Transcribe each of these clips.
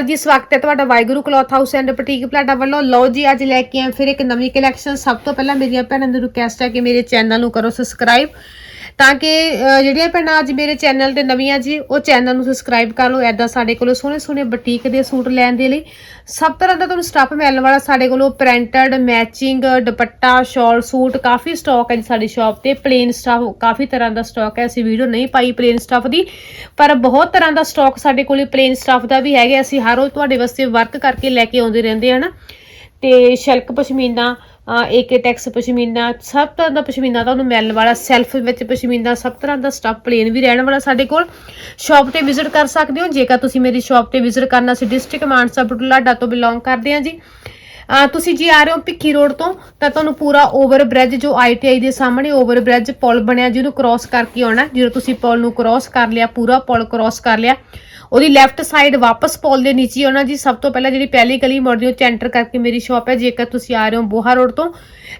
ਜੀ, ਸਵਾਗਤ ਹੈ ਤੁਹਾਡਾ Waheguru cloth house and boutique ਪਲਾਟਾ ਵੱਲੋਂ। ਲਓ ਜੀ, ਅੱਜ ਲੈ ਕੇ ਆਏ ਫਿਰ ਇੱਕ ਨਵੀਂ ਕਲੈਕਸ਼ਨ। ਸਭ ਤੋਂ ਪਹਿਲਾਂ ਮੇਰੀਆਂ ਭੈਣਾਂ ਨੂੰ ਰਿਕੁਐਸਟ ਹੈ ਕਿ ਮੇਰੇ ਚੈਨਲ ਨੂੰ ਕਰੋ ਸਬਸਕ੍ਰਾਈਬ ਤਾਂ ਕਿ ਜਿਹੜੀਆਂ ਭੈਣਾਂ ਅੱਜ ਮੇਰੇ ਚੈਨਲ ਤੇ ਨਵੀਆਂ ਜੀ, ਉਹ ਚੈਨਲ ਨੂੰ ਸਬਸਕ੍ਰਾਈਬ ਕਰ ਲਓ ਐਦਾਂ ਸਾਡੇ ਕੋਲੋਂ ਸੋਹਣੇ ਸੋਹਣੇ ਬੁਟੀਕ ਦੇ ਸੂਟ ਲੈਣ ਦੇ ਲਈ। ਸਭ ਤਰ੍ਹਾਂ ਦਾ ਤੁਹਾਨੂੰ ਸਟੱਫ ਮਿਲਣ ਵਾਲਾ ਸਾਡੇ ਕੋਲੋਂ ਪ੍ਰਿੰਟਡ ਮੈਚਿੰਗ ਦੁਪੱਟਾ ਸ਼ਾਲ ਸੂਟ, ਕਾਫੀ ਸਟਾਕ ਹੈ ਜੀ ਸਾਡੀ ਸ਼ਾਪ ਤੇ। ਪਲੇਨ ਸਟੱਫ ਕਾਫੀ ਤਰ੍ਹਾਂ ਦਾ ਸਟਾਕ ਹੈ, ਅਸੀਂ ਵੀਡੀਓ ਨਹੀਂ ਪਾਈ ਪਲੇਨ ਸਟੱਫ ਦੀ। ਪਰ ਬਹੁਤ ਤਰ੍ਹਾਂ ਦਾ ਸਟਾਕ ਸਾਡੇ ਕੋਲ ਪਲੇਨ ਸਟੱਫ ਦਾ ਵੀ ਹੈਗਾ ਅਸੀਂ ਹਰ ਰੋਜ਼ ਤੁਹਾਡੇ ਵਾਸਤੇ ਵਰਕ ਕਰਕੇ ਲੈ ਕੇ ਆਉਂਦੇ ਰਹਿੰਦੇ ਹਨ ਤੇ ਸ਼ਲਕ ਪਸ਼ਮੀਨਾ ਏਕੇ ਟੈਕਸ ਪਸ਼ਮੀਨਾ ਸਭ ਤਰ੍ਹਾਂ ਦਾ ਪਸ਼ਮੀਨਾ ਤੁਹਾਨੂੰ ਮਿਲਣ ਵਾਲਾ ਸੈਲਫ ਵਿੱਚ ਪਸ਼ਮੀਨਾ ਸਭ ਤਰ੍ਹਾਂ ਦਾ ਸਟੱਫ ਪਲੇਨ ਵੀ ਰਹਿਣ ਵਾਲਾ ਸਾਡੇ ਕੋਲ। ਸ਼ਾਪ ਤੇ ਵਿਜ਼ਿਟ ਕਰ ਸਕਦੇ ਹੋ, ਜੇਕਰ ਤੁਸੀਂ ਮੇਰੀ ਸ਼ਾਪ ਤੇ ਵਿਜ਼ਿਟ ਕਰਨਾ ਸੀ ਡਿਸਟ੍ਰਿਕਟ ਮਾਨਸਾ ਬਟੁਲਾਡਾ ਤੋਂ ਬਿਲੋਂਗ ਕਰਦੇ ਹਾਂ ਜੀ। ਤੁਸੀਂ ਜੀ ਆ ਰਹੇ ਹੋ ਭਿੱਖੀ ਰੋਡ ਤੋਂ, ਤਾਂ ਤੁਹਾਨੂੰ ਪੂਰਾ ਓਵਰ ਬ੍ਰਿਜ ਜੋ ਆਈਟੀਆਈ ਦੇ ਸਾਹਮਣੇ ਓਵਰ ਬ੍ਰਿਜ ਪੁਲ ਬਣਿਆ, ਜਿਹਨੂੰ ਕ੍ਰਾਸ ਕਰਕੇ ਆਉਣਾ, ਜਦੋਂ ਤੁਸੀਂ ਪੁਲ ਨੂੰ ਕ੍ਰਾਸ ਕਰ ਲਿਆ, ਪੂਰਾ ਪੁਲ ਕ੍ਰਾਸ ਕਰ ਲਿਆ। ਉਹਦੀ ਲੈਫਟ ਸਾਈਡ ਵਾਪਸ ਪੁਲ ਦੇ ਨੀਚੇ ਉਹਨਾਂ ਜੀ ਸਭ ਤੋਂ ਪਹਿਲਾਂ ਜਿਹੜੀ ਪਹਿਲੀ ਗਲੀ ਮੁੜਦੀ ਉਹ ਚ ਐਂਟਰ ਕਰਕੇ ਮੇਰੀ ਸ਼ਾਪ ਹੈ। ਜੇਕਰ ਤੁਸੀਂ ਆ ਰਹੇ ਹੋ ਬੋਹਾ ਰੋਡ ਤੋਂ,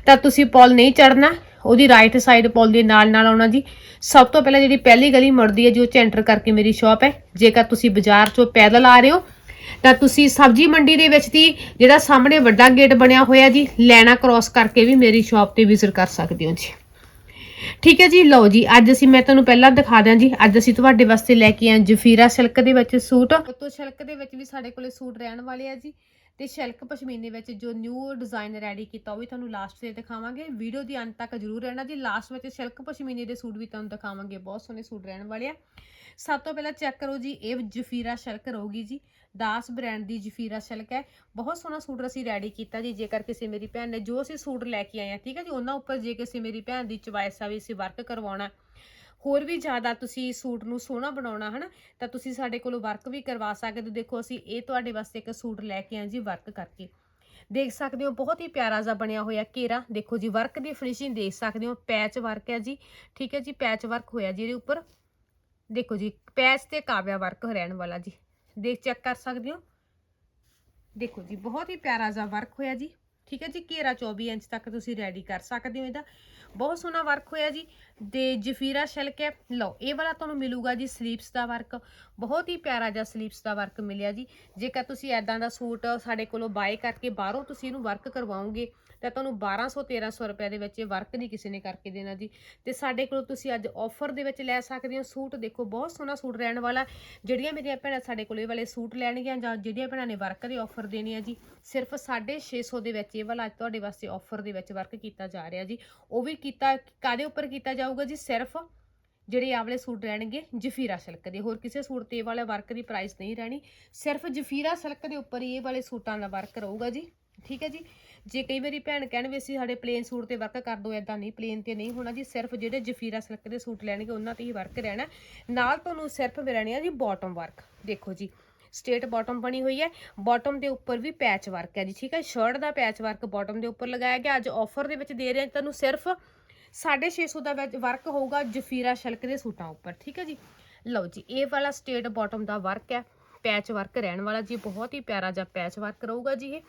ਤਾਂ ਤੁਸੀਂ ਪੁਲ ਨਹੀਂ ਚੜਨਾ ਉਹਦੀ ਰਾਈਟ ਸਾਈਡ ਪੁਲ ਦੇ ਨਾਲ ਨਾਲ ਆਉਣਾ ਜੀ। ਸਭ ਤੋਂ ਪਹਿਲਾਂ ਜਿਹੜੀ ਪਹਿਲੀ ਗਲੀ ਮੁੜਦੀ ਹੈ ਜੋ ਚ ਐਂਟਰ ਕਰਕੇ ਮੇਰੀ ਸ਼ਾਪ ਹੈ। ਜੇਕਰ ਤੁਸੀਂ ਬਾਜ਼ਾਰ ਚੋਂ ਪੈਦਲ ਆ ਰਹੇ ਹੋ, ਤਾਂ ਤੁਸੀਂ ਸਬਜ਼ੀ ਮੰਡੀ ਦੇ ਵਿੱਚ ਦੀ ਜਿਹੜਾ ਸਾਹਮਣੇ ਵੱਡਾ ਗੇਟ ਬਣਿਆ ਹੋਇਆ ਜੀ, ਲੈਣਾ ਕ੍ਰਾਸ ਕਰਕੇ ਵੀ ਮੇਰੀ ਸ਼ਾਪ ਤੇ ਵਿਜ਼ਿਟ ਕਰ ਸਕਦੇ ਹੋ ਜੀ। ਠੀਕ ਹੈ ਜੀ, ਲਓ ਜੀ, ਅੱਜ ਅਸੀਂ, ਮੈਂ ਤੁਹਾਨੂੰ ਪਹਿਲਾਂ ਦਿਖਾ ਦਿਆਂ ਜੀ, ਅੱਜ ਅਸੀਂ ਤੁਹਾਡੇ ਵਾਸਤੇ ਲੈ ਕੇ ਆਏ ਜਫੀਰਾ ਸਿਲਕ ਦੇ ਵਿੱਚ ਸੂਟ। ਤੋਂ ਸਿਲਕ ਦੇ ਵਿੱਚ ਵੀ ਸਾਡੇ ਕੋਲੇ ਸੂਟ ਰਹਿਣ ਵਾਲੇ ਆ ਜੀ। ਤੇ ਸਿਲਕ ਪਸ਼ਮੀਨੇ ਵਿੱਚ ਜੋ ਨਿਊ ਡਿਜ਼ਾਈਨ ਰੈਡੀ ਕੀਤਾ, ਉਹ ਵੀ ਤੁਹਾਨੂੰ ਲਾਸਟ ਤੇ ਦਿਖਾਵਾਂਗੇ। ਵੀਡੀਓ ਦੀ ਅੰਤ ਤੱਕ ਜਰੂਰ ਰਹਿਣਾ ਜੀ ਲਾਸਟ ਵਿੱਚ ਸਿਲਕ ਪਸ਼ਮੀਨੇ ਦੇ ਸੂਟ ਵੀ ਤੁਹਾਨੂੰ ਦਿਖਾਵਾਂਗੇ, ਬਹੁਤ ਸੋਹਣੇ ਸੂਟ ਰਹਿਣ ਵਾਲੇ ਆ। ਸਭ ਤੋਂ ਪਹਿਲਾਂ ਚੈੱਕ ਕਰੋ ਜੀ, ਇਹ ਜਫੀਰਾ ਸ਼ਲਕ ਰਹੂਗੀ ਜੀ। ਦਾਸ ਬ੍ਰਾਂਡ ਦੀ ਜਫੀਰਾ ਸ਼ਲਕ ਹੈ। ਬਹੁਤ ਸੋਹਣਾ ਸੂਟ ਅਸੀਂ ਰੈਡੀ ਕੀਤਾ ਜੀ, ਜੇਕਰ ਕਿਸੇ ਮੇਰੀ ਭੈਣ ਨੇ, ਜੋ ਅਸੀਂ ਸੂਟ ਲੈ ਕੇ ਆਏ ਆ ਠੀਕ ਹੈ ਜੀ, ਉਹਨਾਂ ਉੱਪਰ ਜੇ ਕਿਸੇ ਮੇਰੀ ਭੈਣ ਦੀ ਚੁਆਇਸ ਆ ਵੀ ਅਸੀਂ ਵਰਕ ਕਰਵਾਉਣਾ। ਹੋਰ ਵੀ ਜ਼ਿਆਦਾ ਤੁਸੀਂ ਸੂਟ ਨੂੰ ਸੋਹਣਾ ਬਣਾਉਣਾ, ਹਨਾ, ਤਾਂ ਤੁਸੀਂ ਸਾਡੇ ਕੋਲੋਂ ਵਰਕ ਵੀ ਕਰਵਾ ਸਕਦੇ। ਹੋ ਦੇਖੋ, ਅਸੀਂ ਇਹ ਤੁਹਾਡੇ ਵਾਸਤੇ ਇੱਕ ਸੂਟ ਲੈ ਕੇ ਆਏ ਜੀ ਵਰਕ ਕਰਕੇ। ਦੇਖ ਸਕਦੇ ਹੋ, ਬਹੁਤ ਹੀ ਪਿਆਰਾ ਜਿਹਾ ਬਣਿਆ ਹੋਇਆ ਘੇਰਾ। ਦੇਖੋ ਜੀ ਵਰਕ ਦੀ ਫਿਨਿਸ਼ਿੰਗ ਦੇਖ ਸਕਦੇ ਹੋ ਪੈਚ ਵਰਕ ਹੈ ਜੀ, ਠੀਕ ਹੈ ਜੀ ਪੈਚ ਵਰਕ ਹੋਇਆ ਜੀ ਇਹਦੇ ਉੱਪਰ। ਦੇਖੋ ਜੀ ਪੈਚ ਤੇ ਕਾਵਿਆ ਵਰਕ ਰਹਿਣ ਵਾਲਾ ਜੀ। ਦੇਖ ਚੈੱਕ ਕਰ ਸਕਦੇ ਹੋ। ਦੇਖੋ ਜੀ, ਬਹੁਤ ਹੀ ਪਿਆਰਾ ਜਿਹਾ ਵਰਕ ਹੋਇਆ ਜੀ। ਠੀਕ ਹੈ ਜੀ, ਘੇਰਾ 24 ਇੰਚ ਤੱਕ ਤੁਸੀਂ ਰੈਡੀ ਕਰ ਸਕਦੇ ਹੋ ਇਹਦਾ। ਬਹੁਤ ਸੋਹਣਾ ਵਰਕ ਹੋਇਆ ਜੀ। ਤੇ ਜਫੀਰਾ ਸ਼ਲਕ ਹੈ ਲਓ, ਇਹ ਵਾਲਾ ਤੁਹਾਨੂੰ ਮਿਲੂਗਾ ਜੀ ਸਲੀਪਸ ਦਾ ਵਰਕ। ਬਹੁਤ ਹੀ ਪਿਆਰਾ ਜਿਹਾ ਸਲੀਪਸ ਦਾ ਵਰਕ ਮਿਲਿਆ ਜੀ। ਜੇਕਰ ਤੁਸੀਂ ਐਦਾਂ ਦਾ ਸੂਟ ਸਾਡੇ ਕੋਲੋਂ ਬਾਏ ਕਰਕੇ ਬਾਹਰੋਂ ਤੁਸੀਂ ਇਹਨੂੰ ਵਰਕ ਕਰਵਾਓਗੇ ਤਾਂ ਤੁਹਾਨੂੰ 1200 1300 ਰੁਪਏ ਦੇ ਵਿੱਚ ਇਹ ਵਰਕ ਨਹੀਂ ਕਿਸੇ ਨੇ ਕਰਕੇ ਦੇਣਾ ਜੀ। ਤੇ ਸਾਡੇ ਕੋਲੋਂ ਤੁਸੀਂ ਅੱਜ ਆਫਰ ਦੇ ਵਿੱਚ ਲੈ ਸਕਦੇ ਹੋ ਸੂਟ। ਦੇਖੋ, ਬਹੁਤ ਸੋਹਣਾ ਸੂਟ ਰਹਿਣ ਵਾਲਾ। ਜਿਹੜੀਆਂ ਮੇਰੀਆਂ ਭੈਣਾਂ ਸਾਡੇ ਕੋਲ ਇਹ ਵਾਲੇ ਸੂਟ ਲੈਣਗੀਆਂ ਜਾਂ ਜਿਹੜੀਆਂ ਭੈਣਾਂ ਨੇ ਵਰਕ ਦੇ ਆਫਰ ਦੇਣੀ ਹੈ ਜੀ, ਸਿਰਫ 650 ਦੇ ਵਿੱਚ ਇਹ ਵਾਲਾ ਅੱਜ ਤੁਹਾਡੇ ਵਾਸਤੇ ਆਫਰ ਦੇ ਵਿੱਚ ਵਰਕ ਕੀਤਾ ਜਾ ਰਿਹਾ ਜੀ। ਉਹ ਵੀ ਕੀਤਾ ਕਾਦੇ ਉੱਪਰ ਕੀਤਾ ਜਾਊਗਾ ਜੀ? ਸਿਰਫ ਜਿਹੜੇ ਆਹ ਵਾਲੇ ਸੂਟ ਰਹਿਣਗੇ, ਜਫੀਰਾ ਸਿਲਕ ਦੇ। ਹੋਰ ਕਿਸੇ ਸੂਟ ਤੇ ਇਹ ਵਾਲੇ ਵਰਕ ਦੀ ਪ੍ਰਾਈਸ ਨਹੀਂ ਰਹਿਣੀ। ਸਿਰਫ ਜਫੀਰਾ ਸਿਲਕ ਦੇ ਉੱਪਰ ਹੀ ਇਹ ਵਾਲੇ ਸੂਟਾਂ ਦਾ ਵਰਕ ਰਹੂਗਾ ਜੀ। ਠੀਕ ਹੈ ਜੀ? ਜੇ ਕਈ ਵਾਰੀ ਭੈਣ ਕਹਿਣ ਵੀ ਅਸੀਂ ਸਾਡੇ ਪਲੇਨ ਸੂਟ ਤੇ ਵਰਕ ਕਰ ਦੋ ਐਦਾਂ ਨਹੀਂ ਪਲੇਨ ਤੇ ਨਹੀਂ ਹੋਣਾ ਜੀ, ਸਿਰਫ ਜਿਹੜੇ ਜਫੀਰਾ ਸਿਲਕ ਦੇ ਸੂਟ ਲੈਣਗੇ, ਉਹਨਾਂ ਤੇ ਹੀ ਵਰਕ ਰਹਿਣਾ ਨਾਲ ਤੁਹਾਨੂੰ ਸਿਰਫ ਮਿਲਣੀ ਆ ਜੀ ਬਾਟਮ ਵਰਕ ਦੇਖੋ ਜੀ। ਸਟੇਟ ਬਾਟਮ ਬਣੀ ਹੋਈ ਹੈ ਬਾਟਮ ਦੇ ਉੱਪਰ ਵੀ ਪੈਚ ਵਰਕ ਹੈ ਜੀ, ਠੀਕ ਹੈ? ਸ਼ਰਟ ਦਾ ਪੈਚ ਵਰਕ ਬਾਟਮ ਦੇ ਉੱਪਰ ਲਗਾਇਆ ਗਿਆ, ਅੱਜ ਆਫਰ ਦੇ ਵਿੱਚ ਦੇ ਰਹੇ ਹਾਂ ਤੁਹਾਨੂੰ ਸਿਰਫ 650 ਦਾ ਵਿੱਚ ਵਰਕ ਹੋਊਗਾ ਜਫੀਰਾ ਸ਼ਲਕ ਦੇ ਸੂਟਾਂ ਉੱਪਰ, ਠੀਕ ਹੈ ਜੀ? ਲਓ ਜੀ, ਇਹ ਵਾਲਾ ਸਟੇਟ ਬਾਟਮ ਦਾ ਵਰਕ ਹੈ ਪੈਚ ਵਰਕ ਰਹਿਣ ਵਾਲਾ ਜੀ, ਬਹੁਤ ਹੀ ਪਿਆਰਾ ਜਿਹਾ ਪੈਚ ਵਰਕ ਰਹੂਗਾ ਜੀ ਇਹ।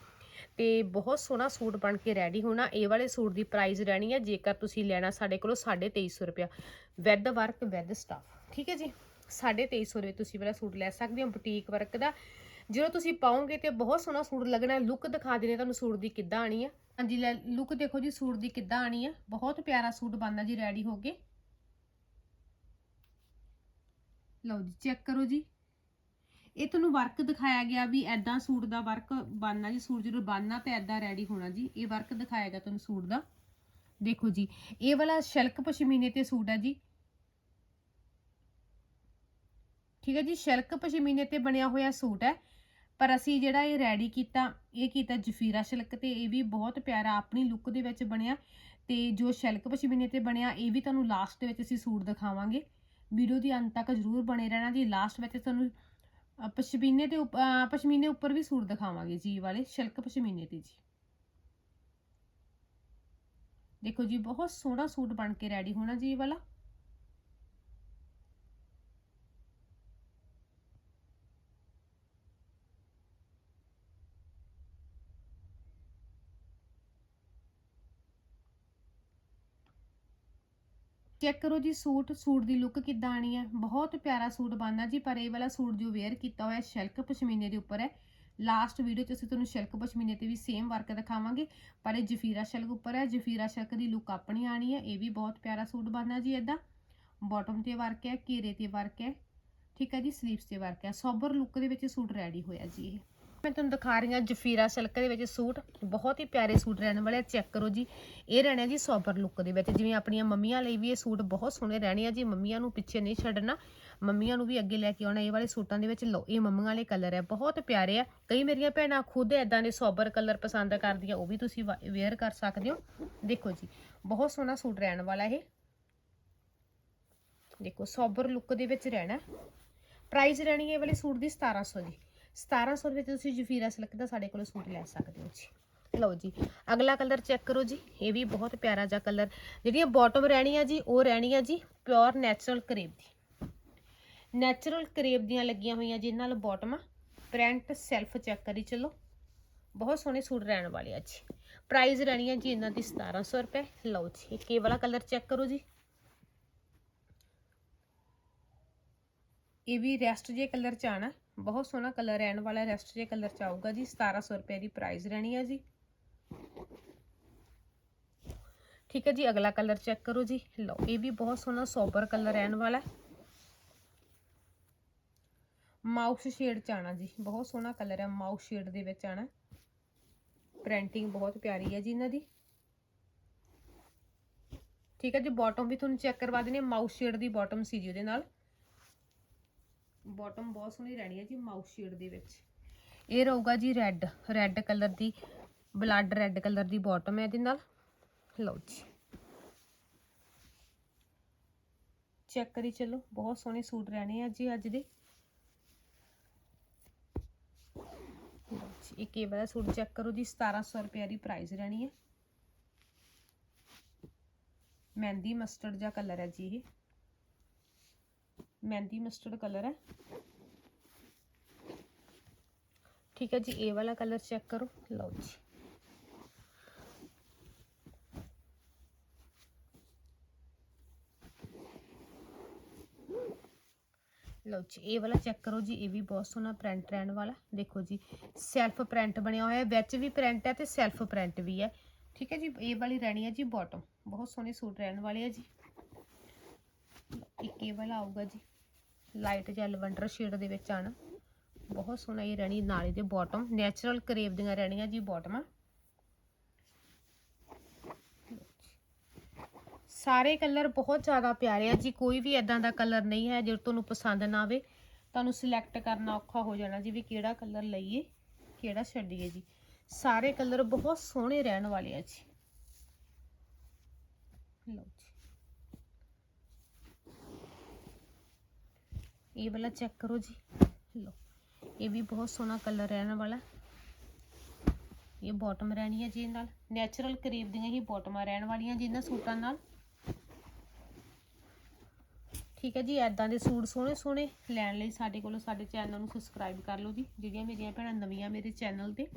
ਤੇ ਬਹੁਤ ਸੋਹਣਾ ਸੂਟ ਬਣ ਕੇ ਰੈਡੀ ਹੋਣਾ। ਇਹ ਵਾਲੇ ਸੂਟ ਦੀ ਪ੍ਰਾਈਸ ਰਹਿਣੀ ਹੈ ਜੇਕਰ ਤੁਸੀਂ ਲੈਣਾ ਸਾਡੇ ਕੋਲੋਂ 2350 ਰੁਪਿਆ ਵਿਦ ਵਰਕ ਵਿਦ ਸਟਾਫ ਠੀਕ ਹੈ ਜੀ? 2350 ਰੁਪਏ ਤੁਸੀਂ ਵਾਲਾ ਸੂਟ ਲੈ ਸਕਦੇ ਹੋ ਬੁਟੀਕ ਵਰਕ ਦਾ। ਜਦੋਂ ਤੁਸੀਂ ਪਾਓਗੇ ਤੇ ਬਹੁਤ ਸੋਹਣਾ ਸੂਟ ਲੱਗਣਾ ਲੁੱਕ ਦਿਖਾ ਦੇਣੇ ਤੁਹਾਨੂੰ ਸੂਟ ਦੀ ਕਿੱਦਾਂ ਆਣੀ ਹੈ ਹਾਂਜੀ, ਲੈ ਲੁੱਕ ਦੇਖੋ ਜੀ, ਸੂਟ ਦੀ ਕਿੱਦਾਂ ਆਣੀ ਹੈ ਬਹੁਤ ਪਿਆਰਾ ਸੂਟ ਬਣਨਾ ਜੀ ਰੈਡੀ ਹੋ ਕੇ। ਲਓ ਜੀ ਚੈੱਕ ਕਰੋ ਜੀ। ਇਹ ਤੁਹਾਨੂੰ ਵਰਕ ਦਿਖਾਇਆ ਗਿਆ ਵੀ ਐਦਾਂ ਸੂਟ ਦਾ ਵਰਕ ਬਣਨਾ ਜੀ, ਸੂਟ ਜਦੋਂ ਬਣਨਾ ਤੇ ਐਦਾਂ ਰੈਡੀ ਹੋਣਾ ਜੀ। ਇਹ ਵਰਕ ਦਿਖਾਇਆ ਗਿਆ ਤੁਹਾਨੂੰ ਸੂਟ ਦਾ। ਦੇਖੋ ਜੀ, ਇਹ ਵਾਲਾ ਸ਼ਲਕ ਪਸ਼ਮੀਨੇ ਤੇ ਸੂਟ ਹੈ ਜੀ। ਠੀਕ ਹੈ ਜੀ, ਸ਼ਲਕ ਪਸ਼ਮੀਨੇ ਤੇ ਬਣਿਆ ਹੋਇਆ ਸੂਟ ਹੈ। ਪਰ ਅਸੀਂ ਜਿਹੜਾ ਇਹ ਰੈਡੀ ਕੀਤਾ, ਇਹ ਕੀਤਾ ਜਫੀਰਾ ਸ਼ਲਕ ਤੇ। ਇਹ ਵੀ ਬਹੁਤ ਪਿਆਰਾ ਆਪਣੀ ਲੁੱਕ ਦੇ ਵਿੱਚ ਬਣਿਆ। ਤੇ ਜੋ ਸ਼ਲਕ ਪਸ਼ਮੀਨੇ ਤੇ ਬਣਿਆ, ਇਹ ਵੀ ਤੁਹਾਨੂੰ ਲਾਸਟ ਦੇ ਵਿੱਚ ਅਸੀਂ ਸੂਟ ਦਿਖਾਵਾਂਗੇ। ਵੀਡੀਓ ਦੀ ਅੰਤ ਤੱਕ ਜ਼ਰੂਰ ਬਣੇ ਰਹਿਣਾ ਜੀ। ਲਾਸਟ ਵਿੱਚ ਤੁਹਾਨੂੰ ਪਸ਼ਮੀਨੇ ਦੇ ਉੱਪ- ਪਸ਼ਮੀਨੇ ਉੱਪਰ ਵੀ ਸੂਟ ਦਿਖਾਵਾਂਗੇ ਜੀ ਵਾਲੇ, ਸ਼ਲਕ ਪਸ਼ਮੀਨੇ ਤੇ ਜੀ। ਦੇਖੋ ਜੀ, ਬਹੁਤ ਸੋਹਣਾ ਸੂਟ ਬਣ ਕੇ ਰੈਡੀ ਹੋਣਾ ਜੀ ਇਹ ਵਾਲਾ। ਚੈੱਕ ਕਰੋ ਜੀ ਸੂਟ ਸੂਟ ਦੀ ਲੁੱਕ ਕਿੱਦਾਂ ਆਣੀ ਹੈ? ਬਹੁਤ ਪਿਆਰਾ ਸੂਟ ਬਣਨਾ ਜੀ, ਪਰ ਇਹ ਵਾਲਾ ਸੂਟ ਜੋ ਵੇਅਰ ਕੀਤਾ ਹੋਇਆ ਸ਼ਿਲਕ ਪਸ਼ਮੀਨੇ ਦੇ ਉੱਪਰ ਹੈ। ਲਾਸਟ ਵੀਡੀਓ 'ਚ ਅਸੀਂ ਤੁਹਾਨੂੰ ਸ਼ਿਲਕ ਪਸ਼ਮੀਨੇ ਤੇ ਵੀ ਸੇਮ ਵਰਕ ਦਿਖਾਵਾਂਗੇ, ਪਰ ਇਹ ਜਫੀਰਾ ਸ਼ਿਲਕ ਉੱਪਰ ਹੈ। ਜਫੀਰਾ ਸ਼ਿਲਕ ਦੀ ਲੁੱਕ ਆਪਣੀ ਆਣੀ ਹੈ। ਇਹ ਵੀ ਬਹੁਤ ਪਿਆਰਾ ਸੂਟ ਬਣਨਾ ਜੀ ਇਦਾਂ ਬਾਟਮ ਤੇ ਵਰਕ ਹੈ, ਘੇਰੇ ਤੇ ਵਰਕ ਹੈ, ਠੀਕ ਹੈ ਜੀ ਸਲੀਵਸ ਤੇ ਵਰਕ ਹੈ। ਸੋਬਰ ਲੁੱਕ ਦੇ ਵਿੱਚ ਸੂਟ ਰੈਡੀ ਹੋਇਆ ਜੀ ਇਹ। ਮੈਂ ਤੁਹਾਨੂੰ ਦਿਖਾ ਰਹੀ ਹਾਂ ਜਫੀਰਾ ਸਿਲਕ ਦੇ ਵਿੱਚ ਸੂਟ, ਬਹੁਤ ਹੀ ਪਿਆਰੇ ਸੂਟ ਰਹਿਣ ਵਾਲੇ ਚੈੱਕ ਕਰੋ ਜੀ। ਇਹ ਰਹਿਣਾ ਜੀ ਸੋਬਰ ਲੁੱਕ ਦੇ ਵਿੱਚ, ਜਿਵੇਂ ਆਪਣੀਆਂ ਮੰਮੀਆਂ ਲਈ ਵੀ ਇਹ ਸੂਟ ਬਹੁਤ ਸੋਹਣੇ ਰਹਿਣੇ ਆ ਜੀ, ਮੰਮੀਆਂ ਨੂੰ ਪਿੱਛੇ ਨਹੀਂ ਛੱਡਣਾ, ਮੰਮੀਆਂ ਨੂੰ ਵੀ ਅੱਗੇ ਲੈ ਕੇ ਆਉਣਾ, ਇਹ ਵਾਲੇ ਸੂਟਾਂ ਦੇ ਵਿੱਚ ਲਓ, ਇਹ ਮੰਮੀਆਂ ਵਾਲੇ ਕਲਰ ਹੈ ਬਹੁਤ ਪਿਆਰੇ ਆ। ਕਈ ਮੇਰੀਆਂ ਭੈਣਾਂ ਖੁਦ ਇਦਾਂ ਦੇ ਸੋਬਰ ਕਲਰ ਪਸੰਦ ਕਰਦੀਆਂ, ਉਹ ਵੀ ਤੁਸੀਂ ਵੇਅਰ ਕਰ ਸਕਦੇ ਹੋ। ਦੇਖੋ ਜੀ, ਬਹੁਤ ਸੋਹਣਾ ਸੂਟ ਰਹਿਣ ਵਾਲਾ ਇਹ। ਦੇਖੋ, ਸੋਬਰ ਲੁੱਕ ਦੇ ਵਿੱਚ ਰਹਿਣਾ। ਪ੍ਰਾਈਸ ਰਹਿਣੀ ਹੈ ਇਹ ਵਾਲੇ ਸੂਟ ਦੀ 1700 ਜੀ 1700 ਰੁਪਏ ਵਿੱਚ ਤੁਸੀਂ ਜਫੀਰਾ ਸਿਲਕ ਦਾ ਸਾਡੇ ਕੋਲੋਂ ਸੂਟ ਲੈ ਸਕਦੇ ਹੋ ਜੀ। ਲਓ ਜੀ, ਅਗਲਾ ਕਲਰ ਚੈੱਕ ਕਰੋ ਜੀ। ਇਹ ਵੀ ਬਹੁਤ ਪਿਆਰਾ ਜਿਹਾ ਕਲਰ ਜਿਹੜੀਆਂ ਬਾਟਮ ਰਹਿਣੀਆਂ ਜੀ, ਉਹ ਰਹਿਣੀਆਂ ਜੀ ਪਿਓਰ ਨੈਚੁਰਲ ਕਰੇਬ ਦੀ। ਨੈਚੁਰਲ ਕਰੇਬ ਦੀਆਂ ਲੱਗੀਆਂ ਹੋਈਆਂ ਜੀ ਨਾਲ ਬਾਟਮ ਪ੍ਰਿੰਟ ਸੈਲਫ ਚੈੱਕ ਕਰੀ ਚਲੋ। ਬਹੁਤ ਸੋਹਣੇ ਸੂਟ ਰਹਿਣ ਵਾਲੇ ਆ ਜੀ। ਪ੍ਰਾਈਸ ਰਹਿਣੀ ਆ ਜੀ ਇਹਨਾਂ ਦੀ 1700 ਰੁਪਏ। ਲਓ ਜੀ ਇਹ ਵਾਲਾ ਕਲਰ ਚੈੱਕ ਕਰੋ ਜੀ। ਇਹ ਵੀ ਰੈਸਟ ਜੇ ਕਲਰ ਚ ਆਣਾ ਬਹੁਤ ਸੋਹਣਾ ਕਲਰ ਰਹਿਣ ਵਾਲਾ ਰੈਸਟ ਜੇ ਕਲਰ ਚ ਆਊਗਾ ਜੀ 1700 ਰੁਪਏ ਦੀ ਪ੍ਰਾਈਸ ਰਹਿਣੀ ਹੈ ਜੀ। ਠੀਕ ਹੈ ਜੀ, ਅਗਲਾ ਕਲਰ ਚੈੱਕ ਕਰੋ ਜੀ। ਲਓ, ਇਹ ਵੀ ਬਹੁਤ ਸੋਹਣਾ ਸੋਬਰ ਕਲਰ ਰਹਿਣ ਵਾਲਾ। ਹੈ ਮਾਊਸ ਸ਼ੇਡ ਚ ਆਣਾ ਜੀ, ਬਹੁਤ ਸੋਹਣਾ ਕਲਰ ਹੈ, ਮਾਊਸ ਸ਼ੇਡ ਦੇ ਵਿੱਚ ਆਣਾ। ਪ੍ਰਿੰਟਿੰਗ ਬਹੁਤ ਪਿਆਰੀ ਹੈ ਜੀ ਇਹਨਾਂ ਦੀ। ਠੀਕ ਹੈ ਜੀ ਬਾਟਮ ਵੀ ਤੁਹਾਨੂੰ ਚੈੱਕ ਕਰਵਾ ਦੇਣੀ ਮਾਊਸ ਸ਼ੇਡ ਦੀ ਬਾਟਮ ਸੀ ਜੀ ਉਹਦੇ ਨਾਲ। ਬਾਟਮ ਬਹੁਤ ਸੋਹਣੀ ਰਹਿਣੀ ਹੈ ਜੀ ਮਾਊਸ ਸ਼ੇਡ ਦੇ ਵਿੱਚ। ਇਹ ਰਹੂਗਾ ਜੀ ਰੈੱਡ ਰੈੱਡ ਕਲਰ ਦੀ ਬਲੱਡ ਰੈੱਡ ਕਲਰ ਦੀ ਬਾਟਮ ਹੈ ਇਹਦੇ ਨਾਲ। ਲਓ ਜੀ। ਚੈੱਕ ਕਰੀ ਚਲੋ, ਬਹੁਤ ਸੋਹਣੇ ਸੂਟ ਰਹਿਣੇ ਆ ਜੀ ਅੱਜ ਦੇ। ਲਓ ਜੀ, ਇੱਕ ਇਹ ਵਾਲਾ ਸੂਟ ਚੈੱਕ ਕਰੋ ਜੀ 1700 ਰੁਪਏ ਦੀ ਪ੍ਰਾਈਸ ਰਹਿਣੀ ਹੈ। ਮਹਿੰਦੀ ਮਸਟਰਡ ਜਿਹਾ ਕਲਰ ਹੈ ਜੀ ਇਹ। ਮਹਿੰਦੀ ਮਸਟਰਡ ਕਲਰ ਹੈ ਠੀਕ ਹੈ ਜੀ ਇਹ ਵਾਲਾ ਕਲਰ ਚੈੱਕ ਕਰੋ ਲਓ ਜੀ ਲਓ ਜੀ ਇਹ ਵਾਲਾ ਚੈੱਕ ਕਰੋ ਜੀ ਇਹ ਵੀ ਬਹੁਤ ਸੋਹਣਾ ਪ੍ਰਿੰਟ ਰਹਿਣ ਵਾਲਾ ਦੇਖੋ ਜੀ ਸੈਲਫ ਪ੍ਰਿੰਟ ਬਣਿਆ ਹੋਇਆ ਹੈ ਵਿੱਚ ਵੀ ਪ੍ਰਿੰਟ ਹੈ ਤੇ ਸੈਲਫ ਪ੍ਰਿੰਟ ਵੀ ਹੈ ਠੀਕ ਹੈ ਜੀ ਇਹ ਵਾਲੀ ਰਹਿਣੀ ਹੈ ਜੀ ਬਾਟਮ ਬਹੁਤ ਸੋਹਣੇ ਸੂਟ ਰਹਿਣ ਵਾਲੇ ਆ ਜੀ ਇੱਕ ਇਹ ਵਾਲਾ ਆਊਗਾ ਜੀ ਲਾਈਟ ਜਿਹਾ ਲਵੰਡਰ ਸ਼ੇਡ ਦੇ ਵਿੱਚ ਆਣਾ ਬਹੁਤ ਸੋਹਣਾ ਇਹ ਰਹਿਣੀ ਨਾਲੇ ਦੇ ਬਾਟਮ ਨੈਚੁਰਲ ਕਰੇਵ ਦੀਆਂ ਰਹਿਣੀਆਂ ਜੀ ਬਾਟਮਾਂ ਸਾਰੇ ਕਲਰ ਬਹੁਤ ਜ਼ਿਆਦਾ ਪਿਆਰੇ ਆ ਜੀ, ਕੋਈ ਵੀ ਇਦਾਂ ਦਾ ਕਲਰ ਨਹੀਂ ਹੈ, ਜੇ ਤੁਹਾਨੂੰ ਪਸੰਦ ਨਾ ਆਵੇ, ਤੁਹਾਨੂੰ ਸਿਲੈਕਟ ਕਰਨਾ ਔਖਾ ਹੋ ਜਾਣਾ ਜੀ ਵੀ ਕਿਹੜਾ ਕਲਰ ਲਈਏ, ਕਿਹੜਾ ਛੱਡੀਏ ਜੀ। ਸਾਰੇ ਕਲਰ ਬਹੁਤ ਸੋਹਣੇ ਰਹਿਣ ਵਾਲੇ ਆ ਜੀ। ਲਓ ਜੀ ਇਹ ਵਾਲਾ ਚੈੱਕ ਕਰੋ ਜੀ। ਲਓ, ਇਹ ਵੀ ਬਹੁਤ ਸੋਹਣਾ ਕਲਰ ਰਹਿਣ ਵਾਲਾ। ਇਹ ਬਾਟਮ ਰਹਿਣੀ ਹੈ ਜੀ ਨਾਲ। ਨੈਚੁਰਲ ਕਰੀਬ ਦੀਆਂ ਹੀ ਬਾਟਮਾਂ ਰਹਿਣ ਵਾਲੀਆਂ ਜੀ ਇਹਨਾਂ ਸੂਟਾਂ ਨਾਲ। ਠੀਕ ਹੈ ਜੀ ਐਦਾਂ ਦੇ ਸੂਟ ਸੋਹਣੇ ਸੋਹਣੇ ਲੈਣ ਲਈ ਸਾਡੇ ਕੋਲੋਂ ਸਾਡੇ ਚੈਨਲ ਨੂੰ ਸਬਸਕ੍ਰਾਈਬ ਕਰ ਲਓ ਜੀ, ਜਿਹੜੀਆਂ ਮੇਰੀਆਂ ਭੈਣਾਂ ਨਵੀਆਂ ਮੇਰੇ ਚੈਨਲ ਤੇ।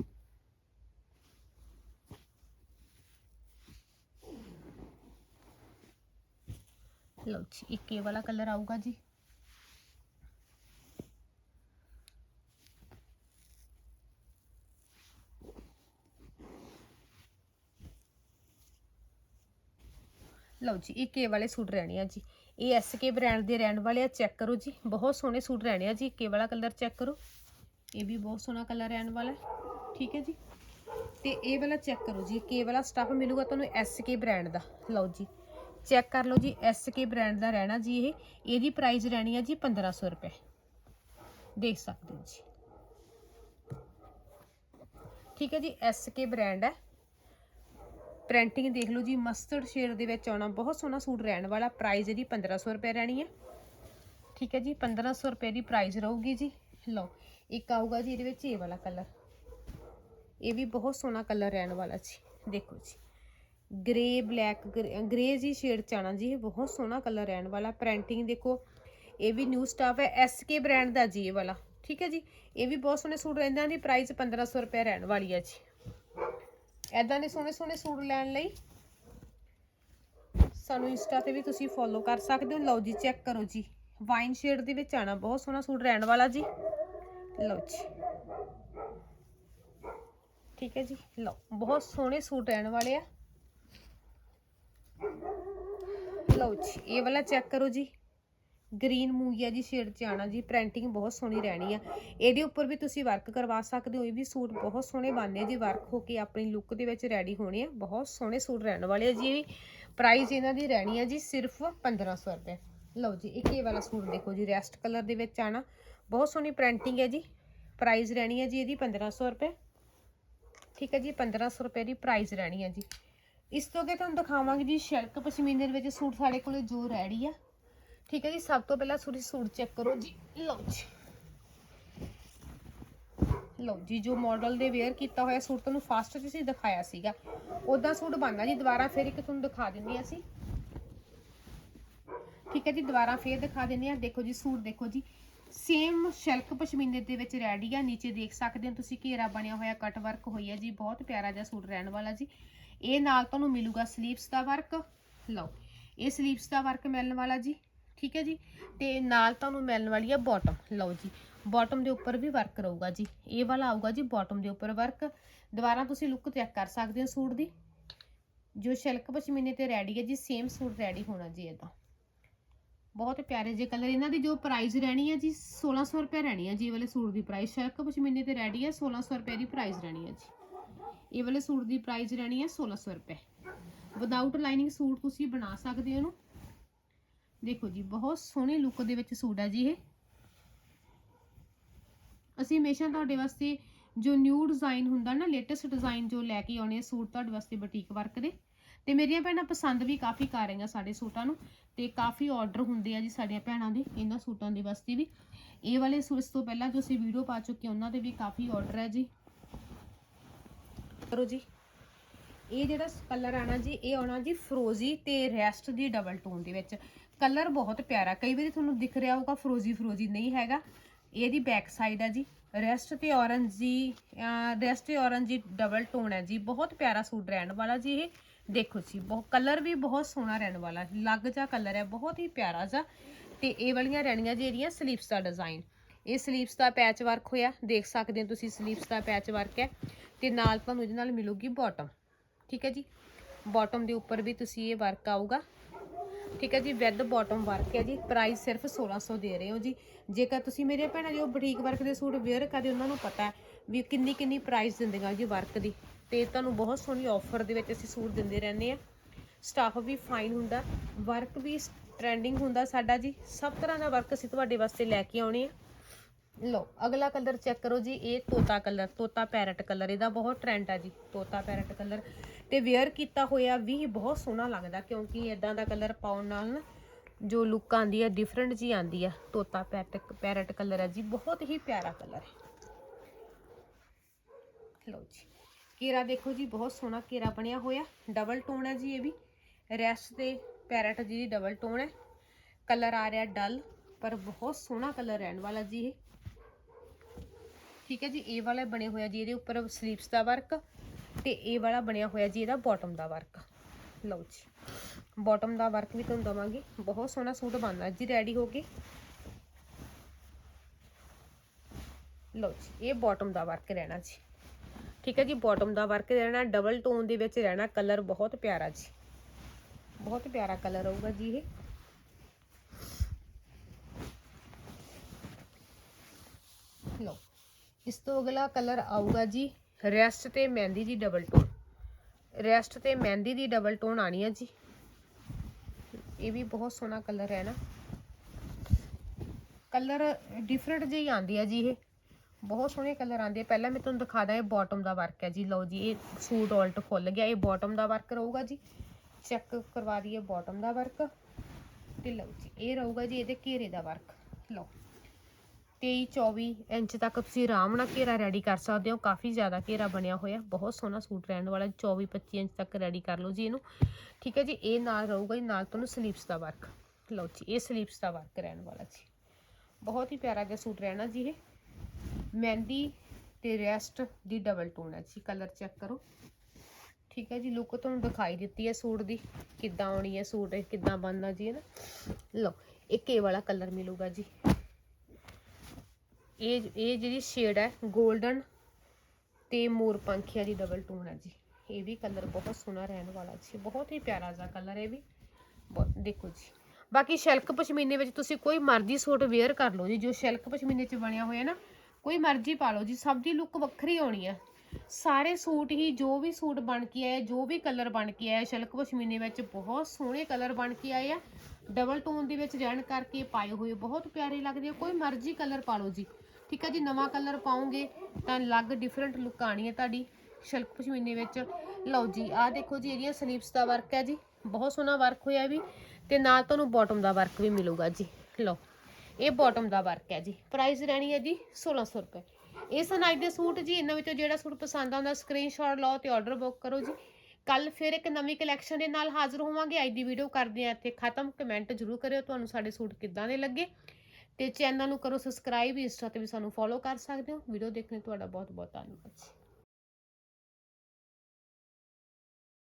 ਲਓ ਜੀ, ਇੱਕ ਇਹ ਵਾਲਾ ਕਲਰ ਆਊਗਾ ਜੀ। ਲਓ ਜੀ, ਇਹ ਕੇ ਵਾਲੇ ਸੂਟ ਰਹਿਣੇ ਆ ਜੀ। ਇਹ ਐਸਕੇ ਬ੍ਰਾਂਡ ਦੇ ਰਹਿਣ ਵਾਲੇ ਆ ਚੈੱਕ ਕਰੋ ਜੀ। ਬਹੁਤ ਸੋਹਣੇ ਸੂਟ ਰਹਿਣੇ ਆ ਜੀ ਕੇ ਵਾਲਾ ਕਲਰ ਚੈੱਕ ਕਰੋ। ਇਹ ਵੀ ਬਹੁਤ ਸੋਹਣਾ ਕਲਰ ਰਹਿਣ ਵਾਲਾ ਠੀਕ ਹੈ ਜੀ। ਤੇ ਇਹ ਵਾਲਾ ਚੈੱਕ ਕਰੋ ਜੀ ਕੇ ਵਾਲਾ ਸਟਫ ਮਿਲੂਗਾ ਤੁਹਾਨੂੰ ਐਸਕੇ ਬ੍ਰਾਂਡ ਦਾ। ਲਓ ਜੀ ਚੈੱਕ ਕਰ ਲਓ ਜੀ ਐਸਕੇ ਬ੍ਰਾਂਡ ਦਾ ਰਹਿਣਾ ਜੀ ਇਹ। ਇਹਦੀ ਪ੍ਰਾਈਸ ਰਹਿਣੀ ਆ ਜੀ 1500 ਰੁਪਏ। ਦੇਖ ਸਕਦੇ ਹੋ ਜੀ। ਠੀਕ ਹੈ ਜੀ ਐਸਕੇ ਬ੍ਰਾਂਡ ਹੈ। ਪ੍ਰਿੰਟਿੰਗ ਦੇਖ ਲਓ ਜੀ ਮਸਟਰਡ ਸ਼ੇਡ ਦੇ ਵਿੱਚ ਆਉਣਾ, ਬਹੁਤ ਸੋਹਣਾ ਸੂਟ ਰਹਿਣ ਵਾਲਾ ਪ੍ਰਾਈਸ ਇਹਦੀ 1500 ਰੁਪਏ ਰਹਿਣੀ ਹੈ ਠੀਕ ਹੈ ਜੀ 1500 ਰੁਪਏ ਦੀ ਪ੍ਰਾਈਸ ਰਹੂਗੀ ਜੀ। ਲਓ, ਇੱਕ ਆਊਗਾ ਜੀ ਇਹਦੇ ਵਿੱਚ ਇਹ ਵਾਲਾ ਕਲਰ ਇਹ ਵੀ ਬਹੁਤ ਸੋਹਣਾ ਕਲਰ ਰਹਿਣ ਵਾਲਾ ਜੀ, ਦੇਖੋ ਜੀ। ਗ੍ਰੇ ਬਲੈਕ ਗ੍ਰੇ ਜੀ ਸ਼ੇਡ ਚ ਆਣਾ ਜੀ, ਇਹ ਬਹੁਤ ਸੋਹਣਾ ਕਲਰ ਰਹਿਣ ਵਾਲਾ। ਪ੍ਰਿੰਟਿੰਗ ਦੇਖੋ, ਇਹ ਵੀ ਨਿਊ ਸਟਾਫ ਹੈ ਐਸਕੇ ਬ੍ਰਾਂਡ ਦਾ ਜੀ ਇਹ ਵਾਲਾ। ਠੀਕ ਹੈ ਜੀ, ਇਹ ਵੀ ਬਹੁਤ ਸੋਹਣੇ ਸੂਟ ਰਹਿੰਦੇ ਦੀ ਪ੍ਰਾਈਸ 1500 ਰੁਪਏ ਰਹਿਣ ਵਾਲੀ ਹੈ ਜੀ। ਐਦਾਂ ਦੇ ਸੋਹਣੇ ਸੋਹਣੇ ਸੂਟ ਲੈਣ ਲਈ ਸਾਨੂੰ ਇੰਸਟਾ ਤੇ ਵੀ ਤੁਸੀਂ ਫੋਲੋ ਕਰ ਸਕਦੇ ਹੋ। ਲਓ ਜੀ ਚੈੱਕ ਕਰੋ ਜੀ। ਵਾਈਨ ਸ਼ੇਡ ਦੇ ਵਿੱਚ ਆਣਾ ਬਹੁਤ ਸੋਹਣਾ ਸੂਟ ਰਹਿਣ ਵਾਲਾ ਜੀ। ਲਓ ਜੀ। ਠੀਕ ਹੈ ਜੀ, ਲਓ, ਬਹੁਤ ਸੋਹਣੇ ਸੂਟ ਰਹਿਣ ਵਾਲੇ ਆ। ਲਓ ਜੀ, ਇਹ ਵਾਲਾ ਚੈੱਕ ਕਰੋ ਜੀ। ਗ੍ਰੀਨ ਮੂੰਗੀਆ ਜੀ ਸ਼ੇਡ ਚ ਆਣਾ ਜੀ, ਪ੍ਰਿੰਟਿੰਗ ਬਹੁਤ ਸੋਹਣੀ ਰਹਿਣੀ ਆ। ਇਹਦੇ ਉੱਪਰ ਵੀ ਤੁਸੀਂ ਵਰਕ ਕਰਵਾ ਸਕਦੇ ਹੋ, ਇਹ ਵੀ ਸੂਟ ਬਹੁਤ ਸੋਹਣੇ ਬਣਨੇ ਆ ਜੀ, ਵਰਕ ਹੋ ਕੇ ਆਪਣੀ ਲੁੱਕ ਦੇ ਵਿੱਚ ਰੈਡੀ ਹੋਣੇ ਆ। ਬਹੁਤ ਸੋਹਣੇ ਸੂਟ ਰਹਿਣ ਵਾਲੇ ਆ ਜੀ, ਇਹ ਵੀ। ਪ੍ਰਾਈਸ ਇਹਨਾਂ ਦੀ ਰਹਿਣੀ ਆ ਜੀ ਸਿਰਫ 1500 ਰੁਪਏ। ਲਓ ਜੀ, ਇੱਕ ਇਹ ਵਾਲਾ ਸੂਟ ਦੇਖੋ ਜੀ ਰੈਸਟ ਕਲਰ ਦੇ ਵਿੱਚ ਆਣਾ। ਬਹੁਤ ਸੋਹਣੀ ਪ੍ਰਿੰਟਿੰਗ ਹੈ ਜੀ ਪ੍ਰਾਈਸ ਰਹਿਣੀ ਹੈ ਜੀ ਇਹਦੀ 1500 ਰੁਪਏ। ਠੀਕ ਹੈ ਜੀ 1500 ਰੁਪਏ ਦੀ ਪ੍ਰਾਈਸ ਰਹਿਣੀ ਹੈ ਜੀ। ਇਸ ਤੋਂ ਅੱਗੇ ਤੁਹਾਨੂੰ ਦਿਖਾਵਾਂਗੇ ਜੀ, ਸ਼ਿਲਕ ਪਸ਼ਮੀਨੇ ਦੇ ਵਿੱਚ ਸੂਟ ਸਾਡੇ ਕੋਲੇ ਜੋ ਰੈਡੀ ਆ। ਠੀਕ ਹੈ ਜੀ, ਸਭ ਤੋਂ ਪਹਿਲਾਂ ਤੁਸੀਂ ਸੂਟ ਚੈੱਕ ਕਰੋ ਜੀ। ਲਓ ਜੀ। ਲਓ ਜੀ, ਜੋ ਮਾਡਲ ਦੇ ਵੇਅਰ ਕੀਤਾ ਹੋਇਆ ਸੂਟ ਤੁਹਾਨੂੰ ਫਾਸਟ ਚ ਦਿਖਾਇਆ ਸੀਗਾ। ਉਦਾਂ ਸੂਟ ਬਣਨਾ ਜੀ, ਦੁਬਾਰਾ ਫਿਰ ਇੱਕ ਤੁਹਾਨੂੰ ਦਿਖਾ ਦਿੰਨੀ ਅਸੀਂ। ਠੀਕ ਹੈ ਜੀ, ਦੁਬਾਰਾ ਫੇਰ ਦਿਖਾ ਦਿੰਨੇ ਆ ਦੇਖੋ ਜੀ, ਸੂਟ ਦੇਖੋ ਜੀ। ਸੇਮ ਸ਼ਿਲਕ ਪਸ਼ਮੀਨੇ ਦੇ ਵਿੱਚ ਰੈਡੀ ਆ, ਨੀਚੇ ਦੇਖ ਸਕਦੇ ਹੋ ਤੁਸੀਂ ਘੇਰਾ ਬਣਿਆ ਹੋਇਆ ਕਟ ਵਰਕ ਹੋਈ ਹੈ ਜੀ, ਬਹੁਤ ਪਿਆਰਾ ਜਿਹਾ ਸੂਟ ਰਹਿਣ ਵਾਲਾ ਜੀ। ਇਹ ਨਾਲ ਤੁਹਾਨੂੰ ਮਿਲੂਗਾ ਸਲੀਵਸ ਦਾ ਵਰਕ ਲਓ, ਇਹ ਸਲੀਵਸ ਦਾ ਵਰਕ ਮਿਲਣ ਵਾਲਾ ਜੀ। ਠੀਕ ਹੈ ਜੀ? ਤੇ ਨਾਲ ਤੁਹਾਨੂੰ ਮਿਲਣ ਵਾਲੀ ਆ ਬਾਟਮ ਲਓ ਜੀ ਬਾਟਮ ਦੇ ਉੱਪਰ ਵੀ ਵਰਕ ਰਹੂਗਾ ਜੀ। ਇਹ ਵਾਲਾ ਆਊਗਾ ਜੀ ਬਾਟਮ ਦੇ ਉੱਪਰ ਵਰਕ ਦੁਬਾਰਾ ਤੁਸੀਂ ਲੁੱਕ ਚੈੱਕ ਕਰ ਸਕਦੇ ਹੋ ਸੂਟ ਦੀ। ਜੋ ਸ਼ਿਲਕ ਪਸ਼ਮੀਨੇ ਤੇ ਰੈਡੀ ਹੈ ਜੀ ਸੇਮ ਸੂਟ ਰੈਡੀ ਹੋਣਾ ਜੀ ਇਹਦਾ। ਬਹੁਤ ਪਿਆਰੇ ਜੇ ਕਲਰ ਇਹਨਾਂ ਦੀ ਜੋ ਪ੍ਰਾਈਸ ਰਹਿਣੀ ਹੈ ਜੀ 1600 ਰੁਪਏ ਰਹਿਣੀ ਹੈ ਜੀ ਇਹ ਵਾਲੇ ਸੂਟ ਦੀ ਪ੍ਰਾਈਸ ਸ਼ਿਲਕ ਪਸ਼ਮੀਨੇ ਤੇ ਰੈਡੀ ਹੈ 1600 ਰੁਪਏ ਦੀ ਪ੍ਰਾਈਸ ਰਹਿਣੀ ਹੈ ਜੀ। ਇਹ ਵਾਲੇ ਸੂਟ ਦੀ ਪ੍ਰਾਈਸ ਰਹਿਣੀ ਹੈ 1600 ਰੁਪਏ। ਵਿਦਆਊਟ ਲਾਈਨਿੰਗ ਸੂਟ ਤੁਸੀਂ ਬਣਾ ਸਕਦੇ ਹੋ ਇਹਨੂੰ। ਦੇਖੋ ਜੀ, ਬਹੁਤ ਸੋਹਣੇ ਲੁੱਕ ਦੇ ਵਿੱਚ ਸੂਟ ਹੈ ਜੀ ਇਹ। ਅਸੀਂ ਹਮੇਸ਼ਾ ਤੁਹਾਡੇ ਵਾਸਤੇ ਜੋ ਨਿਊ ਡਿਜ਼ਾਈਨ ਹੁੰਦਾ ਨਾ ਲੇਟੈਸਟ ਡਿਜ਼ਾਈਨ ਜੋ ਲੈ ਕੇ ਆਉਣੇ ਸੂਟ ਤੁਹਾਡੇ ਵਾਸਤੇ ਬੁਟੀਕ ਵਰਕ ਦੇ, ਤੇ ਮੇਰੀਆਂ ਭੈਣਾਂ ਪਸੰਦ ਵੀ ਕਾਫੀ ਕਰ ਰਹੀਆਂ ਸਾਡੇ ਸੂਟਾਂ ਨੂੰ, ਤੇ ਕਾਫੀ ਆਰਡਰ ਹੁੰਦੇ ਆ ਜੀ ਸਾਡੀਆਂ ਭੈਣਾਂ ਦੇ, ਇਹਨਾਂ ਸੂਟਾਂ ਦੇ ਵਾਸਤੇ ਵੀ। ਇਹ ਵਾਲੇ ਸੂਟ ਤੋਂ ਪਹਿਲਾਂ ਜੋ ਅਸੀਂ ਵੀਡੀਓ ਪਾ ਚੁੱਕੇ ਉਹਨਾਂ ਦੇ ਵੀ ਕਾਫੀ ਆਰਡਰ ਹੈ ਜੀ। ਕਰੋ ਜੀ, ਇਹ ਜਿਹੜਾ ਕਲਰ ਆਣਾ ਜੀ, ਇਹ ਆਉਣਾ ਜੀ ਫਰੋਜ਼ੀ ਤੇ ਰੈਸਟ ਦੀ ਡਬਲ ਟੋਨ ਦੇ ਵਿੱਚ। ਕਲਰ ਬਹੁਤ ਪਿਆਰਾ, ਕਈ ਵਾਰੀ ਤੁਹਾਨੂੰ ਦਿਖ ਰਿਹਾ ਹੋਊਗਾ ਫਰੋਜ਼ੀ ਫਰੋਜ਼ੀ, ਨਹੀਂ ਹੈਗਾ। ਇਹਦੀ ਬੈਕ ਸਾਈਡ ਹੈ ਜੀ। ਰੈਸਟ ਤੇ ਔਰੰਜ ਜੀ ਰੈਸਟ ਤੇ ਔਰੰਜ ਜੀ ਡਬਲ ਟੋਨ ਹੈ ਜੀ। ਬਹੁਤ ਪਿਆਰਾ ਸੂਟ ਰਹਿਣ ਵਾਲਾ ਜੀ ਇਹ। ਦੇਖੋ ਜੀ ਬਹੁਤ ਕਲਰ ਵੀ ਬਹੁਤ ਸੋਹਣਾ ਰਹਿਣ ਵਾਲਾ। ਲੱਗ ਜਾ ਕਲਰ ਹੈ ਬਹੁਤ ਹੀ ਪਿਆਰਾ ਜਾ ਤੇ ਇਹ ਵਾਲੀਆਂ ਰਹਿਣੀਆਂ ਜੀ ਇਹਦੀਆਂ ਸਲੀਵਸ ਦਾ ਡਿਜ਼ਾਈਨ ਇਹ ਸਲੀਵਸ ਦਾ ਪੈਚ ਵਰਕ ਹੋਇਆ। ਦੇਖ ਸਕਦੇ ਹੋ ਤੁਸੀਂ ਸਲੀਵਸ ਦਾ ਪੈਚ ਵਰਕ ਹੈ। ਤੇ ਨਾਲ ਤੁਹਾਨੂੰ ਇਹਦੇ ਨਾਲ ਮਿਲੂਗੀ ਬਾਟਮ ਠੀਕ ਹੈ ਜੀ? ਬਾਟਮ ਦੇ ਉੱਪਰ ਵੀ ਤੁਸੀਂ ਇਹ ਵਰਕ ਆਊਗਾ। ਠੀਕ ਹੈ ਜੀ ਵਿਦ ਬਾਟਮ ਵਰਕ ਹੈ ਜੀ। ਪ੍ਰਾਈਸ ਸਿਰਫ 1600 ਦੇ ਰਹੇ ਹੋ ਜੀ। ਜੇਕਰ ਤੁਸੀਂ ਮੇਰੇ ਭੈਣਾਂ ਜੋ ਬੁਟੀਕ ਵਰਕ ਦੇ ਸੂਟ ਵੇਅਰ ਕਰਦੇ ਉਹਨਾਂ ਨੂੰ ਪਤਾ ਵੀ ਕਿੰਨੀ ਕਿੰਨੀ ਪ੍ਰਾਈਸ ਦਿੰਦੀਆਂ ਜੀ ਵਰਕ ਦੀ? ਤੇ ਤੁਹਾਨੂੰ ਬਹੁਤ ਸੋਹਣੀ ਆਫਰ ਦੇ ਵਿੱਚ ਅਸੀਂ ਸੂਟ ਦਿੰਦੇ ਰਹਿੰਦੇ ਆ ਸਟਾਫ ਵੀ ਫਾਈਨ ਹੁੰਦਾ। ਵਰਕ ਵੀ ਟ੍ਰੈਂਡਿੰਗ ਹੁੰਦਾ ਸਾਡਾ ਜੀ। ਸਭ ਤਰ੍ਹਾਂ ਦਾ ਵਰਕ ਅਸੀਂ ਤੁਹਾਡੇ ਵਾਸਤੇ ਲੈ ਕੇ ਆਉਣੇ ਆ ਲਓ, ਅਗਲਾ ਕਲਰ ਚੈੱਕ ਕਰੋ ਜੀ, ਇਹ ਤੋਤਾ ਕਲਰ ਤੋਤਾ ਪੈਰਟ ਕਲਰ ਇਹਦਾ ਬਹੁਤ ਟ੍ਰੈਂਡ ਆ ਜੀ, ਤੋਤਾ ਪੈਰਟ ਕਲਰ ਤੇ ਵੇਅਰ ਕੀਤਾ ਹੋਇਆ ਵੀ ਬਹੁਤ ਸੋਹਣਾ ਲੱਗਦਾ, ਕਿਉਂਕਿ ਇਦਾਂ ਦਾ ਕਲਰ ਪਾਉਣ ਨਾਲ ਨਾ ਜੋ ਲੁੱਕ ਆਂਦੀ ਹੈ ਡਿਫਰੈਂਟ ਜੀ ਆਂਦੀ ਆ। ਤੋਤਾ ਪੈਰਟ ਪੈਰਟ ਕਲਰ ਹੈ ਜੀ, ਬਹੁਤ ਹੀ ਪਿਆਰਾ ਕਲਰ ਹੈ। ਲਓ ਜੀ, ਕੇਰਾ ਦੇਖੋ ਜੀ, ਬਹੁਤ ਸੋਹਣਾ ਕੇਰਾ ਬਣਿਆ ਹੋਇਆ ਡਬਲ ਟੋਨ ਹੈ ਜੀ ਇਹ ਵੀ। ਰੈਸਟ ਤੇ ਪੈਰਟ ਜੀ ਦੀ ਡਬਲ ਟੋਨ ਹੈ। ਕਲਰ ਆ ਰਿਹਾ ਡਲ ਪਰ ਬਹੁਤ ਸੋਹਣਾ ਕਲਰ ਰਹਿਣ ਵਾਲਾ ਜੀ ਇਹ। ਠੀਕ ਹੈ ਜੀ, ਇਹ ਵਾਲਾ ਬਣਿਆ ਹੋਇਆ ਜੀ, ਇਹਦੇ ਉੱਪਰ ਸਲੀਵਸ ਦਾ ਵਰਕ ਤੇ ਇਹ ਵਾਲਾ ਬਣਿਆ ਹੋਇਆ ਜੀ, ਇਹਦਾ ਬਾਟਮ ਦਾ ਵਰਕ ਲਓ ਜੀ ਬਾਟਮ ਦਾ ਵਰਕ ਵੀ ਤੁਹਾਨੂੰ ਦਵਾਂਗੇ। ਬਹੁਤ ਸੋਹਣਾ ਸੂਟ ਬਣਦਾ ਜੀ ਰੈਡੀ ਹੋ ਕੇ। ਲਓ ਜੀ, ਇਹ ਬਾਟਮ ਦਾ ਵਰਕ ਰਹਿਣਾ ਜੀ। ਠੀਕ ਹੈ ਜੀ ਬਾਟਮ ਦਾ ਵਰਕ ਰਹਿਣਾ ਡਬਲ ਟੋਨ ਦੇ ਵਿੱਚ ਰਹਿਣਾ ਕਲਰ ਬਹੁਤ ਪਿਆਰਾ ਜੀ। ਬਹੁਤ ਪਿਆਰਾ ਕਲਰ ਹੋਊਗਾ ਜੀ ਇਹ। ਲਓ ਇਸ ਤੋਂ ਅਗਲਾ ਕਲਰ ਆਊਗਾ ਜੀ ਰੈਸਟ ਤੇ ਮਹਿੰਦੀ ਦੀ ਡਬਲ ਟੋਨ ਰੈਸਟ ਤੇ ਮਹਿੰਦੀ ਦੀ ਡਬਲ ਟੋਨ ਆਣੀ ਹੈ ਜੀ। ਇਹ ਵੀ ਬਹੁਤ ਸੋਹਣਾ ਕਲਰ ਹੈ ਨਾ। ਕਲਰ ਡਿਫਰੈਂਟ ਜਿਹੀ ਆਂਦੀ ਹੈ ਜੀ ਇਹ। ਬਹੁਤ ਸੋਹਣੇ ਕਲਰ ਆਂਦੇ ਆ। ਪਹਿਲਾਂ ਮੈਂ ਤੁਹਾਨੂੰ ਦਿਖਾ ਦਾਂ ਇਹ ਬਾਟਮ ਦਾ ਵਰਕ ਹੈ ਜੀ। ਲਓ ਜੀ, ਇਹ ਸੂਟ ਆਲਟ ਖੁੱਲ ਗਿਆ। ਇਹ ਬਾਟਮ ਦਾ ਵਰਕ ਰਹੂਗਾ ਜੀ। ਚੈੱਕ ਕਰਵਾ ਦਈਏ ਬਾਟਮ ਦਾ ਵਰਕ ਤੇ ਲਓ ਜੀ, ਇਹ ਰਹੂਗਾ ਜੀ, ਇਹਦੇ ਘੇਰੇ ਦਾ ਵਰਕ ਲਓ। 23 24 ਇੰਚ ਤੱਕ ਤੁਸੀਂ ਆਰਾਮ ਨਾਲ ਘੇਰਾ ਰੈਡੀ ਕਰ ਸਕਦੇ ਹੋ। ਕਾਫੀ ਜ਼ਿਆਦਾ ਘੇਰਾ ਬਣਿਆ ਹੋਇਆ। ਬਹੁਤ ਸੋਹਣਾ ਸੂਟ ਰਹਿਣ ਵਾਲਾ 24 25 ਇੰਚ ਤੱਕ ਰੈਡੀ ਕਰ ਲਓ ਜੀ ਇਹਨੂੰ। ਠੀਕ ਹੈ ਜੀ, ਇਹ ਨਾਲ ਰਹੂਗਾ ਜੀ, ਨਾਲ ਤੁਹਾਨੂੰ ਸਲੀਵਸ ਦਾ ਵਰਕ ਲਓ ਜੀ, ਇਹ ਸਲੀਵਸ ਦਾ ਵਰਕ ਰਹਿਣ ਵਾਲਾ ਜੀ। ਬਹੁਤ ਹੀ ਪਿਆਰਾ ਜਿਹਾ ਸੂਟ ਰਹਿਣਾ ਜੀ ਇਹ। ਮਹਿੰਦੀ ਤੇ ਰੈਸਟ ਦੀ ਡਬਲ ਟੋਨ ਹੈ ਜੀ। ਕਲਰ ਚੈੱਕ ਕਰੋ। ਠੀਕ ਹੈ ਜੀ ਲੁੱਕ ਤੁਹਾਨੂੰ ਦਿਖਾਈ ਦਿੱਤੀ ਹੈ ਸੂਟ ਦੀ। ਕਿੱਦਾਂ ਆਉਣੀ ਹੈ ਸੂਟ ਕਿੱਦਾਂ ਬਣਨਾ ਜੀ ਹੈ ਨਾ। ਲਓ, ਇੱਕ ਇਹ ਵਾਲਾ ਕਲਰ ਮਿਲੂਗਾ ਜੀ। ਇਹ ਇਹ ਜਿਹੜੀ ਸ਼ੇਡ ਹੈ 골ਡਨ ਤੇ ਮੋਰ ਪੰਖੀਆ ਦੀ ਡਬਲ ਟੋਨ ਹੈ ਜੀ। ਇਹ ਵੀ ਕਲਰ ਬਹੁਤ ਸੋਹਣਾ ਰਹਿਣ ਵਾਲਾ ਜੀ। ਬਹੁਤ ਹੀ ਪਿਆਰਾ ਜਿਹਾ ਕਲਰ ਹੈ ਵੀ। ਬਹੁਤ, ਦੇਖੋ ਜੀ। ਬਾਕੀ ਸ਼ੈਲਕ ਪਸ਼ਮੀਨੇ ਵਿੱਚ ਤੁਸੀਂ ਕੋਈ ਮਰਜ਼ੀ ਸੂਟ ਵੇਅਰ ਕਰ ਲਓ ਜੀ। ਜੋ ਸ਼ਿਲਕ ਪਸ਼ਮੀਨੇ 'ਚ ਬਣਿਆ ਹੋਇਆ ਨਾ, ਕੋਈ ਮਰਜ਼ੀ ਪਾ ਲਓ ਜੀ। ਸਭ ਦੀ ਲੁੱਕ ਵੱਖਰੀ ਆਉਣੀ ਆ। ਸਾਰੇ ਸੂਟ ਹੀ ਜੋ ਵੀ ਸੂਟ ਬਣ ਕੇ ਆਏ, ਜੋ ਵੀ ਕਲਰ ਬਣ ਕੇ ਆਏ, ਸ਼ੈਲਕ ਪਸ਼ਮੀਨੇ ਵਿੱਚ ਬਹੁਤ ਸੋਹਣੇ ਕਲਰ ਬਣ ਕੇ ਆਏ ਆ। ਡਬਲ ਟੋਨ ਦੇ ਵਿੱਚ ਰਹਿਣ ਕਰਕੇ ਪਾਏ ਹੋਏ ਬਹੁਤ ਪਿਆਰੇ ਲੱਗਦੇ ਆ। ਕੋਈ ਮਰਜ਼ੀ ਕਲਰ ਪਾ ਲਓ ਜੀ। ਠੀਕ ਹੈ ਜੀ, ਨਵਾਂ ਕਲਰ ਪਾਉਂਗੇ ਤਾਂ ਅਲੱਗ ਡਿਫਰੈਂਟ ਲੁੱਕ ਆਣੀ ਹੈ ਤੁਹਾਡੀ ਸ਼ਲਕ ਪਸ਼ਮੀਨੇ ਵਿੱਚ। ਲਓ ਜੀ, ਆਹ ਦੇਖੋ ਜੀ, ਇਹਦੀਆਂ ਸਲੀਵਸ ਦਾ ਵਰਕ ਹੈ ਜੀ। ਬਹੁਤ ਸੋਹਣਾ ਵਰਕ ਹੋਇਆ ਵੀ ਤੇ ਨਾਲ ਤੁਹਾਨੂੰ ਬਾਟਮ ਦਾ ਵਰਕ ਵੀ ਮਿਲੂਗਾ ਜੀ। ਲਓ, ਇਹ ਬਾਟਮ ਦਾ ਵਰਕ ਹੈ ਜੀ। ਪ੍ਰਾਈਸ ਰਹਿਣੀ ਹੈ ਜੀ 1600 ਰੁਪਏ। ਇਹ ਸਨ ਅੱਜ ਦੇ ਸੂਟ ਜੀ, ਇਹਨਾਂ ਵਿੱਚੋਂ ਜਿਹੜਾ ਸੂਟ ਪਸੰਦ ਆਉਂਦਾ ਸਕਰੀਨਸ਼ਾਟ ਲਓ ਤੇ ਆਰਡਰ ਬੁੱਕ ਕਰੋ ਜੀ। ਕੱਲ ਫਿਰ ਇੱਕ ਨਵੀਂ ਕਲੈਕਸ਼ਨ ਦੇ ਨਾਲ ਹਾਜ਼ਰ ਹੋਵਾਂਗੇ। ਅੱਜ ਦੀ ਵੀਡੀਓ ਕਰਦੇ ਆ ਇੱਥੇ ਖਤਮ। ਕਮੈਂਟ ਜ਼ਰੂਰ ਕਰਿਓ ਤੁਹਾਨੂੰ ਸਾਡੇ ਸੂਟ ਕਿੱਦਾਂ ਦੇ ਲੱਗੇ। ਤੇ ਚੈਨਲ ਨੂੰ ਕਰੋ ਸਬਸਕ੍ਰਾਈਬ ਇੰਸਟਾ ਤੇ ਵੀ ਸਾਨੂੰ ਫੋਲੋ ਕਰ ਸਕਦੇ ਹੋ। ਵੀਡੀਓ ਦੇਖਣ ਲਈ ਤੁਹਾਡਾ ਬਹੁਤ ਬਹੁਤ ਧੰਨਵਾਦ। ਜੀ